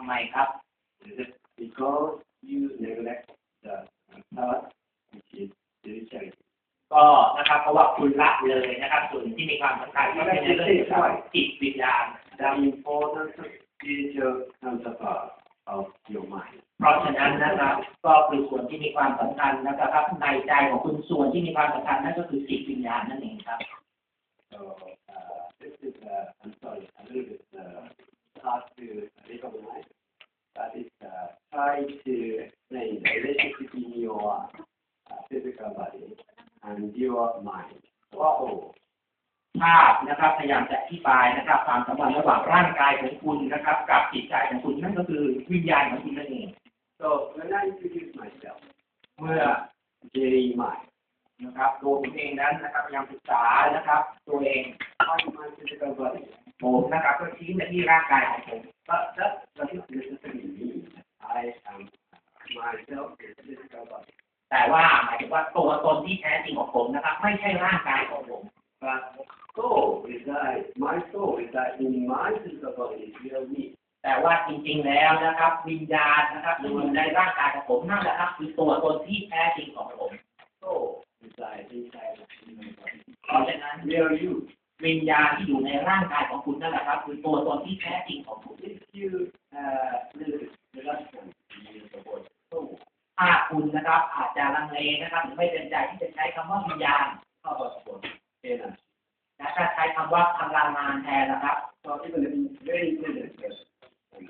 ำไมครับ Is it because you neglect the part which is spirituality? ก็นะครับเพราะว่าคุณละเลยนะครับ ส่วนที่มีความสำคัญก็เป็นในเรื่องเกี่ยวกับจิตวิญญาณ The important spiritual counterpart of your mind. เพราะฉะนั้นนะครับก็คือส่วนที่มีความสำคัญนะครับในใจของคุณส่วนที่มีความสำคัญนั่นก็คือจิตวิญญาณนั่นเองครับ So uh, this is, uh, I'm sorry, a little bit uh, hard to recognize, but it's uh, try to explain the relationship in your uh, physical body and your mind. Wow. ภาพนะครับพยายามจะอธิบายนะครับความสัมพันธ์ระหว่างร่างกายของคุณนะครับ กับจิตใจของคุณนั่นก็คือวิญญาณของคุณนั่นเอง So when I introduce myself, เมื่อ Jerry Mind, นะครับตัวผมเองนั้นนะครับพยายามศึกษานะครับ ตัวเอง I'm my physical body. ผมนะครับก็ชี้ไปที่ร่างกายของผม But that doesn't necessarily mean I am myself is physical body. แต่ว่าหมายถึงว่าตัวตนที่แท้จริงของผมนะครับ ไม่ใช่ร่างกายของผม But soul resides, my soul resides in my physical body, is real me. แต่ว่าจริงๆแล้วนะครับ วิญญาณนะครับอยู่ในร่างกายของผมนั่นแหละครับคือตัวตนที่แท้จริงของผม Soul resides inside my body. เพราะฉะนั้น Real you. วิญญาณที่อยู่ในร่างกายของคุณนั่นแหละครับ คือตัวตนที่แท้จริงของคุณ If you uh, little bit reluctant to use the word soul, ถ้า คุณนะครับ อาจจะลังเลนะครับหรือไม่เป็นใจที่จะใช้คำว่าวิญญาณ how about the word energy? และถ้าใช้คำว่าพลังงานแทนนะครับ So even if it's very intelligent person, um,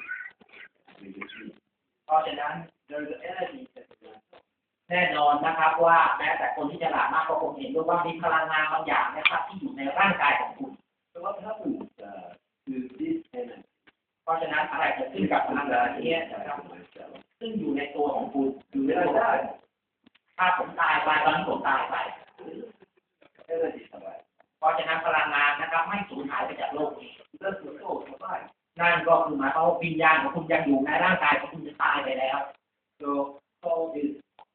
we just read. เพราะฉะนั้น There is an energy that is not แน่นอนนะครับว่าแม้แต่คนที่ฉลาดมากก็คงเห็นด้วยว่ามีพลังงานบางอย่างนะครับที่อยู่ในร่างกายของคุณ So what happens uh, to this energy? เพราะฉะนั้นอะไรเกิดขึ้นกับพลังงานนี้ ไปตอนนี้ผมตายไปเพราะฉะนั้นพลังงานนะครับ ไม่สูญหายไปจากโลกนี้ Does the soul survive? นั่นก็คือหมายความว่าวิญญาณของคุณยังอยู่ในร่างกายของคุณจะตายไปแล้ว So soul is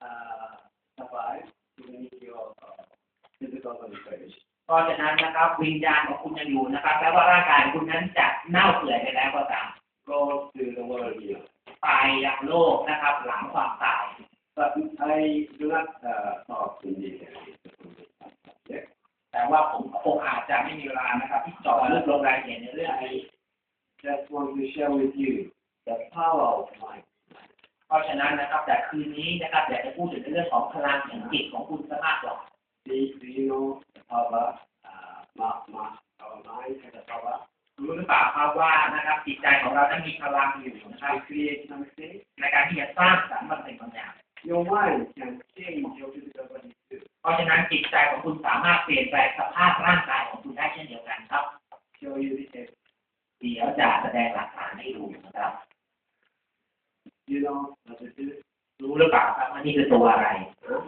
uh, survive even if your physical body perish. เพราะฉะนั้นนะครับวิญญาณของคุณยังอยู่นะครับแม้ว่าร่างกายของคุณนั้นจะเน่าเปื่อยไปแล้วก็ตาม Goes to the world here. ตายยังโลกนะครับ หลังความตาย But I do not uh, talk in detail on this subject. แต่ ว่าผมคงอาจจะไม่มีเวลานะครับที่เจาะลึกลงรายละเอียดในเรื่องนี้ Just want to share with you the power of mind. เพราะฉะนั้นนะครับแต่คืนนี้นะครับอยากจะพูดถึงในเรื่องของพลังแห่งจิตของคุณซะมากกว่า Do, do you know the power? Uh, ma, ma, our mind has a power รู้หรือเปล่าครับว่านะครับจิตใจของเรานั้นมีพลังอยู่นะครับ to create something. ในการที่จะสร้างสรรค์บางสิ่งบางอย่าง Your mind can change your physical body too. เพราะฉะนั้นจิตใจของคุณสามารถเปลี่ยนแปลงสภาพร่างกายของคุณได้เช่นเดียวกันครับ Show you this. เดี๋ยวจะแสดงหลักฐานให้ดูนะครับ You know what it is? รู้หรือเปล่าครับว่านี่คือตัวอะไร Huh?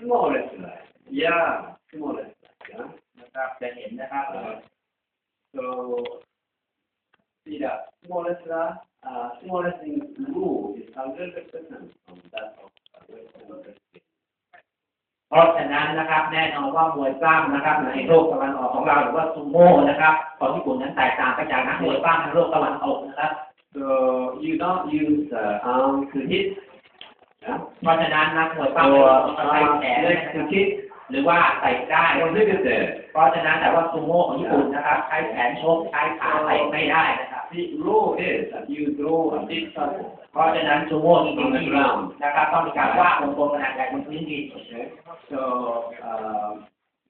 Smallest light. Yeah, smallest light. Yeah. นะครับจะเห็นนะครับ Uh, so, see the smallest light, uh, smallest in blue is hundred percent from that of uh, Western Western. เพ ราะฉะนั้นนะครับแน่นอนว่ามวยปล้ำนะครับในโลกตะวันออกของเราหรือว่าซูโม่นะครับของญี่ปุ่นนั้นแตกต่างไปจากนักมวยปล้ำในโลกตะวันตกนะครับ So you don't use the arm to hit, yeah, เพราะฉะนั้นนักมวยปล้ำ or ต้องใช้ arm แขน leg to kick. หรือว่าใส่ได้ Or look at that. เพราะฉะนั้นแต่ว่าซูโม่ของญี่ปุ่นนะครับ ใช้แขนชกใช้ขาเตะไม่ได้นะครับ The rule is that you draw a big circle. เพราะฉะนั้นซูโม่จริงๆที่นะครับต้องมีการวาดวงกลมขนาดใหญ่บนพื้นดิน So, um,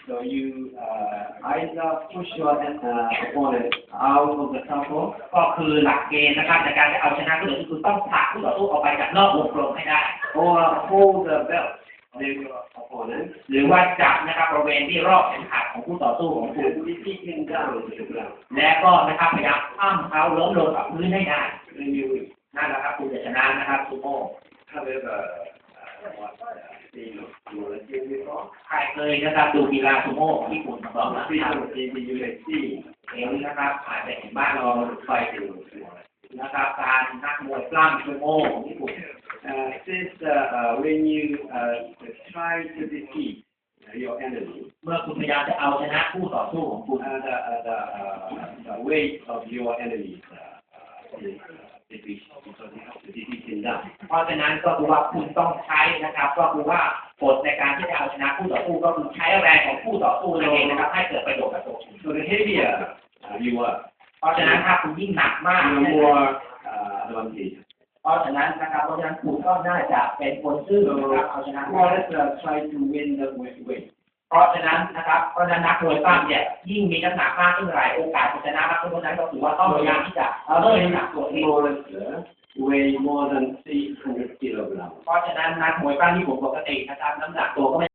so you uh, either push your uh, opponent out of the circle ก็คือหลักเกณฑ์นะครับในการจะเอาชนะผู้ต่อคือต้องผลักผู้ต่อสู้ออกไปจากนอกวงกลมให้ได้ or hold the belt of your opponent หรือว่าจับนะครับบริเวณที่รอบเข็มขัดของผู้ต่อสู้ของคุณ and beat him down to the ground. และก็นะครับพยายามอ้ำเขาล้มลงกับพื้นให้ได้นั่นแหละครับคุณจะชนะนะครับซูโม่ However, uh, what uh, you know, you want to give before? ใครเคยนะครับดูกีฬาซูโม่ของญี่ปุ่นบ้าง Some นะครับ people maybe you may see เห็นนะครับอาจจะเห็นบ้านเรา fighting with one. นะครับการนักมวยปล้ำซูโม่ของญี่ปุ่น Uh, since uh, uh, when you uh, try to defeat uh, your enemy, เมื่อคุณพยายามจะเอาชนะคู่ต่อสู้ของคุณ uh, the, uh, the, uh, the weight of your enemy is uh, uh, the defeat because you have to defeat him down. เพราะฉะนั้นก็คือว่าคุณต้องใช้นะครับ ก็คือว่ากฎในการที่จะเอาชนะคู่ต่อสู้ก็คือใช้แรงของคู่ต่อสู้นั่นเองนะครับให้เกิดประโยชน์กับตัวคุณ So the heavier uh, you are, เพราะฉะนั้นถ้าคุณยิ่งหนักมาก the นะครับ more uh, advantage. เพราะฉะนั้นนะครับเพราะฉะนั้นคุณก็น่าจะเป็นคนซื่อนะครับเอาชนะ More or less uh, try to win the weight. weight. เพราะฉะนั้นนะครับเพราะฉะนั้นนักมวยปั้มเนี่ยยิ่งมีน้ำหนักมากขึ้นเท่าไหร่โอกาสชนะมากขึ้นเท่านั้นก็ถือว่าต้องพยายามที่จะเพิ่มน้ำหนักตัวเอง More or less uh, weigh more than 300 kilograms. เพราะฉะนั้นนักมวยปั้มที่ผมปกตินะครับน้ำหนักตัวก็ไม่